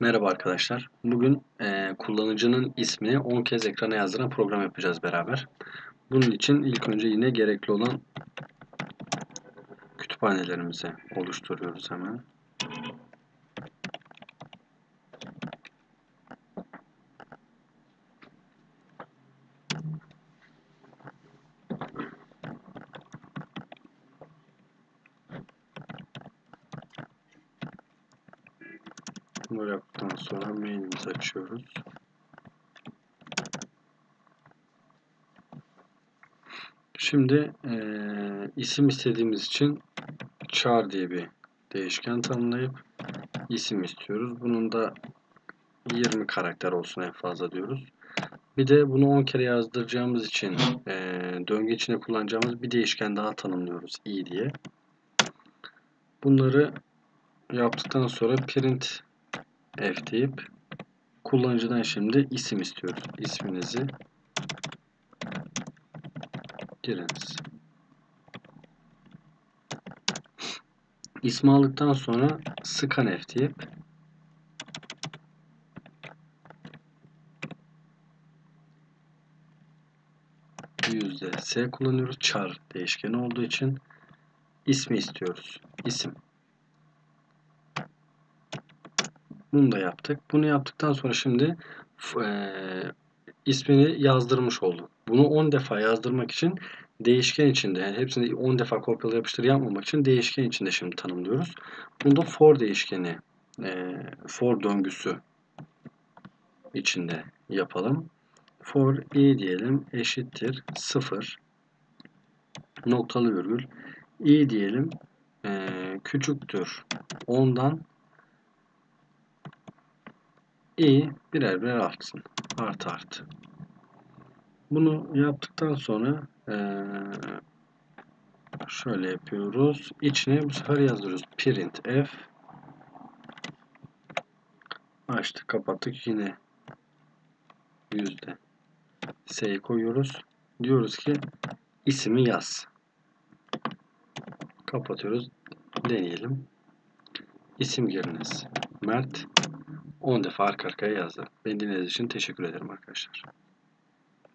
Merhaba arkadaşlar. Bugün e, kullanıcının ismini 10 kez ekrana yazdıran program yapacağız beraber. Bunun için ilk önce yine gerekli olan kütüphanelerimizi oluşturuyoruz hemen. Bunu yaptıktan sonra mailimizi açıyoruz. Şimdi e, isim istediğimiz için char diye bir değişken tanımlayıp isim istiyoruz. Bunun da 20 karakter olsun en fazla diyoruz. Bir de bunu 10 kere yazdıracağımız için e, döngü içine kullanacağımız bir değişken daha tanımlıyoruz i diye. Bunları yaptıktan sonra print f deyip kullanıcıdan şimdi isim istiyoruz. İsminizi giriniz. İsmi aldıktan sonra scanf deyip s kullanıyoruz. char değişkeni olduğu için ismi istiyoruz. İsim. Bunu da yaptık. Bunu yaptıktan sonra şimdi e, ismini yazdırmış olduk. Bunu 10 defa yazdırmak için değişken içinde yani hepsini 10 defa kopyala yapıştır yapmamak için değişken içinde şimdi tanımlıyoruz. Bunu da for değişkeni e, for döngüsü içinde yapalım. For i diyelim eşittir 0 noktalı virgül i diyelim e, küçüktür 10'dan i birer birer artsın. Artı artı. Bunu yaptıktan sonra şöyle yapıyoruz. İçine bu sefer yazıyoruz. Print f açtık kapattık yine yüzde s'yi koyuyoruz. Diyoruz ki ismi yaz. Kapatıyoruz. Deneyelim. İsim giriniz. Mert 10 defa arka arkaya yazdı. Beni dinlediğiniz için teşekkür ederim arkadaşlar.